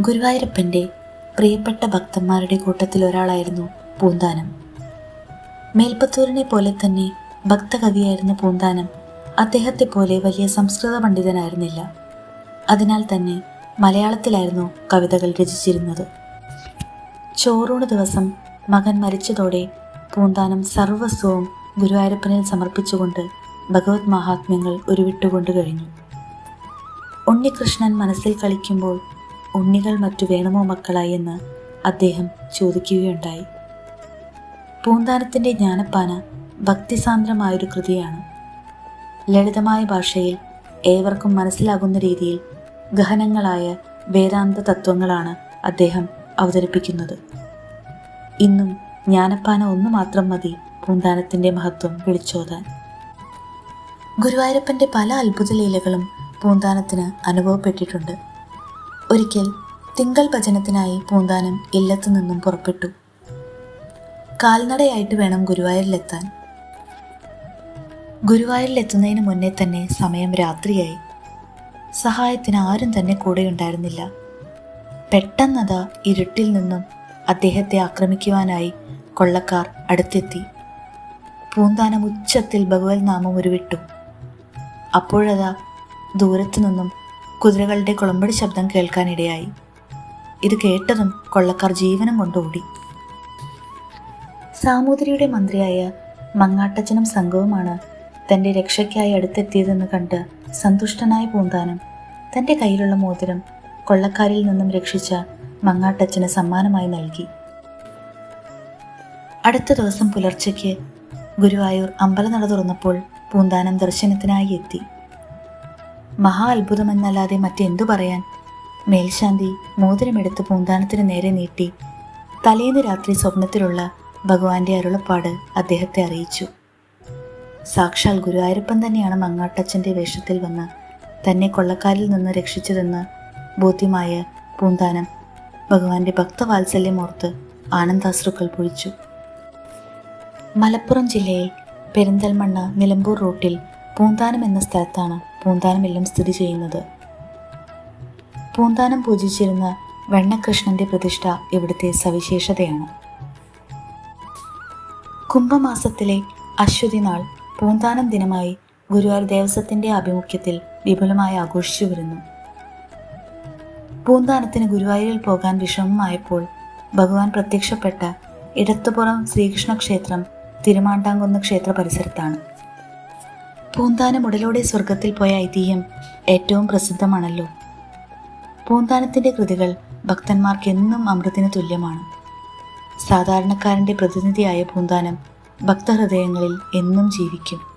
ഗുരുവായൂരപ്പന്റെ പ്രിയപ്പെട്ട ഭക്തന്മാരുടെ കൂട്ടത്തിൽ ഒരാളായിരുന്നു പൂന്താനം. മേൽപ്പത്തൂരിനെ പോലെ തന്നെ ഭക്തകവിയായിരുന്ന പൂന്താനം അദ്ദേഹത്തെ പോലെ വലിയ സംസ്കൃത പണ്ഡിതനായിരുന്നില്ല. അതിനാൽ തന്നെ മലയാളത്തിലായിരുന്നു കവിതകൾ രചിച്ചിരുന്നത്. ചോറൂണ് ദിവസം മകൻ മരിച്ചതോടെ പൂന്താനം സർവസ്വവും ഗുരുവായൂരപ്പനിൽ സമർപ്പിച്ചുകൊണ്ട് ഭഗവത് മഹാത്മ്യങ്ങൾ ഉരുവിട്ടുകൊണ്ട് കഴിഞ്ഞു. ഉണ്ണികൃഷ്ണൻ മനസ്സിൽ കളിക്കുമ്പോൾ ഉണ്ണികൾ മറ്റു വേണമോ മക്കളായി എന്ന് അദ്ദേഹം ചോദിക്കുകയുണ്ടായി. പൂന്താനത്തിന്റെ ജ്ഞാനപ്പാന ഭക്തിസാന്ദ്രമായൊരു കൃതിയാണ്. ലളിതമായ ഭാഷയിൽ ഏവർക്കും മനസ്സിലാകുന്ന രീതിയിൽ ഗഹനങ്ങളായ വേദാന്ത തത്വങ്ങളാണ് അദ്ദേഹം അവതരിപ്പിക്കുന്നത്. ഇന്നും ജ്ഞാനപ്പാന ഒന്നു മാത്രം മതി പൂന്താനത്തിന്റെ മഹത്വം വിളിച്ചോതാൻ. ഗുരുവായൂരപ്പന്റെ പല അത്ഭുത ലീലകളും പൂന്താനത്തിന് അനുഭവപ്പെട്ടിട്ടുണ്ട്. ഒരിക്കൽ തിങ്കൾ ഭജനത്തിനായി പൂന്താനം ഇല്ലത്തു നിന്നും പുറപ്പെട്ടു. കാൽനടയായിട്ട് വേണം ഗുരുവായൂരിലെത്താൻ. ഗുരുവായൂരിലെത്തുന്നതിന് മുന്നേ തന്നെ സമയം രാത്രിയായി. സഹായത്തിന് ആരും തന്നെ കൂടെയുണ്ടായിരുന്നില്ല പെട്ടെന്നതാ ഇരുട്ടിൽ നിന്നും അദ്ദേഹത്തെ ആക്രമിക്കുവാനായി കൊള്ളക്കാർ അടുത്തെത്തി. പൂന്താനം ഉച്ചത്തിൽ ഭഗവത് നാമം ഉരുവിട്ടു. അപ്പോഴതാ ദൂരത്തു നിന്നും കുതിരകളുടെ കുളമ്പടി ശബ്ദം കേൾക്കാനിടയായി. ഇത് കേട്ടതും കൊള്ളക്കാർ ജീവനം കൊണ്ട് ഓടി സാമൂതിരിയുടെ മന്ത്രിയായ മങ്ങാട്ടച്ചനും സംഘവുമാണ് തന്റെ രക്ഷയ്ക്കായി അടുത്തെത്തിയതെന്ന് കണ്ട് സന്തുഷ്ടനായ പൂന്താനം തന്റെ കയ്യിലുള്ള മോതിരം കൊള്ളക്കാരിൽ നിന്നും രക്ഷിച്ച മങ്ങാട്ടച്ചന് സമ്മാനമായി നൽകി. അടുത്ത ദിവസം പുലർച്ചയ്ക്ക് ഗുരുവായൂർ അമ്പലനട തുറന്നപ്പോൾ പൂന്താനം ദർശനത്തിനായി എത്തി. മഹാ അത്ഭുതമെന്നല്ലാതെ മറ്റെന്തു പറയാൻ? മേൽശാന്തി മോതിരമെടുത്ത് പൂന്താനത്തിന് നേരെ നീട്ടി. തലേന്ന് രാത്രി സ്വപ്നത്തിലുള്ള ഭഗവാന്റെ അരുളപ്പാട് അദ്ദേഹത്തെ അറിയിച്ചു. സാക്ഷാൽ ഗുരുവായൂരപ്പൻ തന്നെയാണ് മങ്ങാട്ടച്ചന്റെ വേഷത്തിൽ വന്ന് തന്നെ കൊള്ളക്കാരിൽ നിന്ന് രക്ഷിച്ചതെന്ന് ബോധ്യമായ പൂന്താനം ഭഗവാന്റെ ഭക്തവാത്സല്യം ഓർത്ത് ആനന്ദാശ്രുക്കൾ പൊഴിച്ചു. മലപ്പുറം ജില്ലയിൽ പെരിന്തൽമണ്ണ നിലമ്പൂർ റൂട്ടിൽ പൂന്താനം എന്ന സ്ഥലത്താണ് പൂന്താനമെല്ലാം സ്ഥിതി ചെയ്യുന്നത്. പൂന്താനം പൂജിച്ചിരുന്ന വെണ്ണകൃഷ്ണന്റെ പ്രതിഷ്ഠ ഇവിടുത്തെ സവിശേഷതയാണ്. കുംഭമാസത്തിലെ അശ്വതി നാൾ പൂന്താനം ദിനമായി ഗുരുവായൂർ ദേവസ്വത്തിന്റെ ആഭിമുഖ്യത്തിൽ വിപുലമായി ആഘോഷിച്ചു വരുന്നു. പൂന്താനത്തിന് ഗുരുവായൂരിൽ പോകാൻ വിഷമമായപ്പോൾ ഭഗവാൻ പ്രത്യക്ഷപ്പെട്ട ഇടത്തുപുറം ശ്രീകൃഷ്ണ ക്ഷേത്രം തിരുമാണ്ടാങ്കുന്ന് ക്ഷേത്ര പരിസരത്താണ്. പൂന്താനം ഉടലോടെ സ്വർഗത്തിൽ പോയ ഐതിഹ്യം ഏറ്റവും പ്രസിദ്ധമാണല്ലോ. പൂന്താനത്തിന്റെ കൃതികൾ ഭക്തന്മാർക്ക് എന്നും അമൃതിന് തുല്യമാണ്. സാധാരണക്കാരന്റെ പ്രതിനിധിയായ പൂന്താനം ഭക്തഹൃദയങ്ങളിൽ എന്നും ജീവിക്കും.